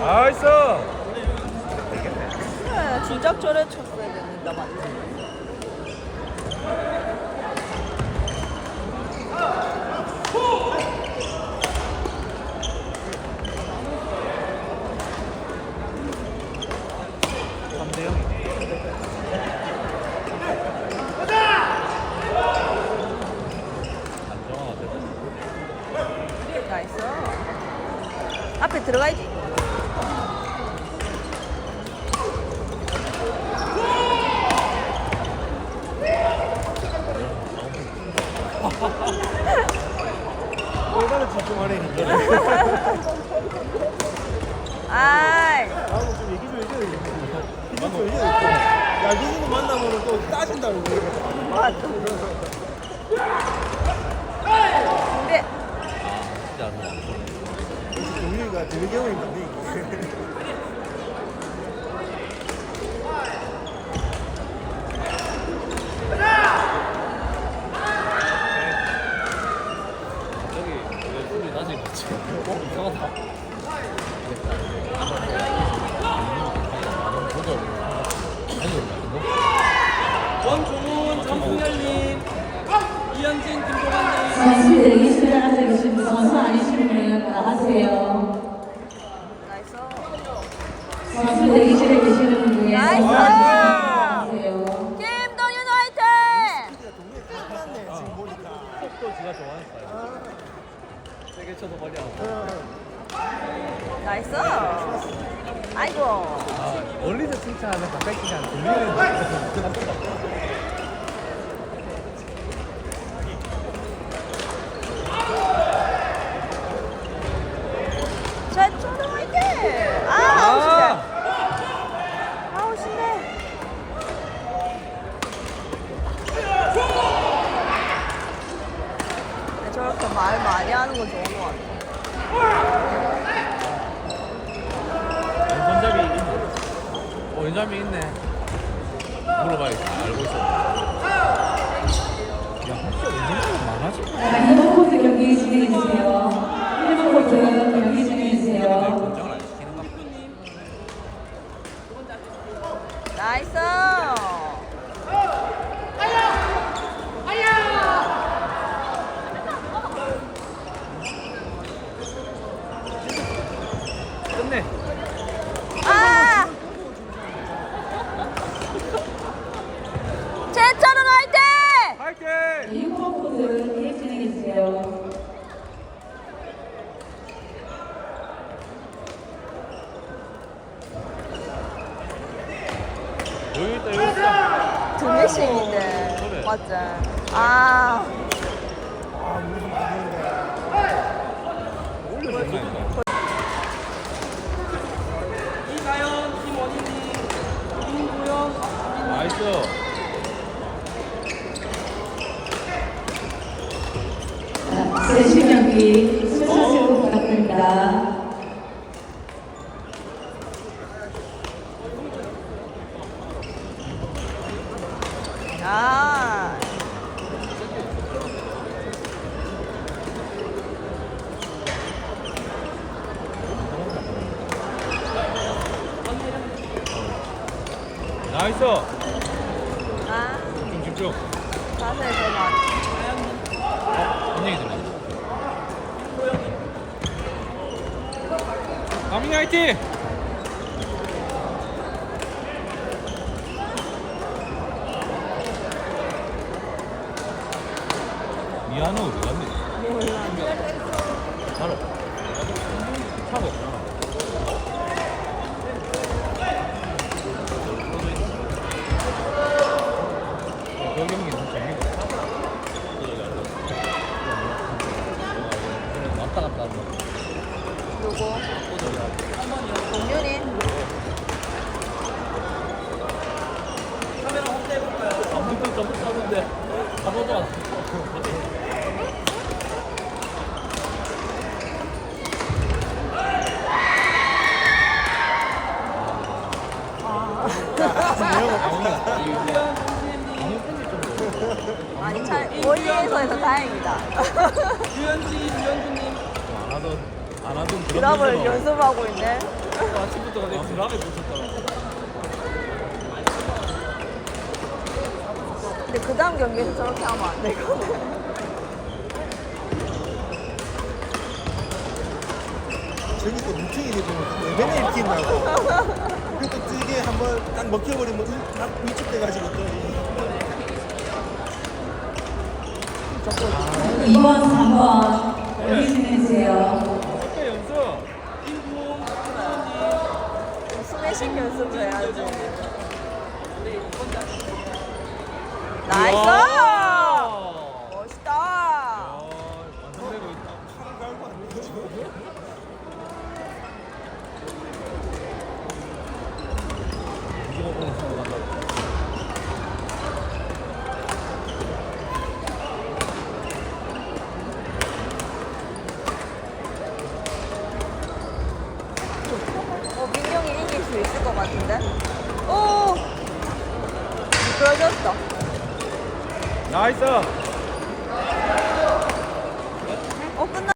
나이스. 진작 전에 쳤어야 됐는데 맞지? 삼대 0이네. 안정화가 됐다. 나이스. 앞에 들어가야지. 얼마나 집중하네 이제. 아이, 나하고 좀 얘기 좀 해줘야 되겠다. 이것 좀 해줘야 되겠다. 야, 누구 만나면 또 따진다고. 근데 진짜 안 돼. 동료가 되는? 어? 이상하다. 원종훈 정승열님. 이현진 김동환님. 선수들이 수련하고 계신 선수 아니시면 나가세요. 나이스. 선수 대기실에 계시는 분 중에 나이스! 선수 나가세요. 김동윤 화이팅! 동네 끝났네, 지금 보니까. 속도 지가 좋아하는 스타일. 세게 쳐도 머리 안 아파. 나이스. 아이고. 아, 멀리서 칭찬하면 가까이 칭찬 들리는 최초로 화이팅! 아, 저렇게 말 많이 하는 건 좋은 것 같아. 왼손잡이 있네. 어, 왼손잡이 있네. 물어봐야겠다. 알고 있어. 야, 혹시 왼손잡이 많아지? 자, 1번 코트 경기 진행해주세요. 1번 코트 경기 진행해주세요. 시키는가? 나이스. 끝내. 아! 최철은 화이팅! 파이팅! 6번 코트 경기 진행해주세요. 여기 있다, 여기 그래. 맞지? 아, 아. 이가연, 김원희님. 김고영, 나이스. 자, 세시 경기 부탁드립니다. 아. 나이스. 아, 집중, 집중. 자세히 전화. 안녕히 들어. 가민이 화이팅! Claro. 아니 잘, 멀리에서에서 다행이다. 유현지, 유현주님. 안 하던 안 하던 드라마를 연습하고 있네. 아침부터 어디 드라마 보셨더라. 근데 그 다음 경기에서 저렇게 하면 안 되거든. 저기 또 루팅이 되고 레벨에 입힌다고 뜨게 한번 딱 먹혀버리면 이- 딱 위축돼가지고 또. 이- 2번, 3번 여기 진행해주세요. 어때 연습? 스매싱 연습을 해야지. 나이스! 와. 멋있다. 아, 완성되고 있다. 팔을 갈고 안 되죠. 이거 보는 친구 간다. 어, 민경이 이길 수 있을 것 같은데? 오! 미끄러졌어. 나이스. 어, 끝나.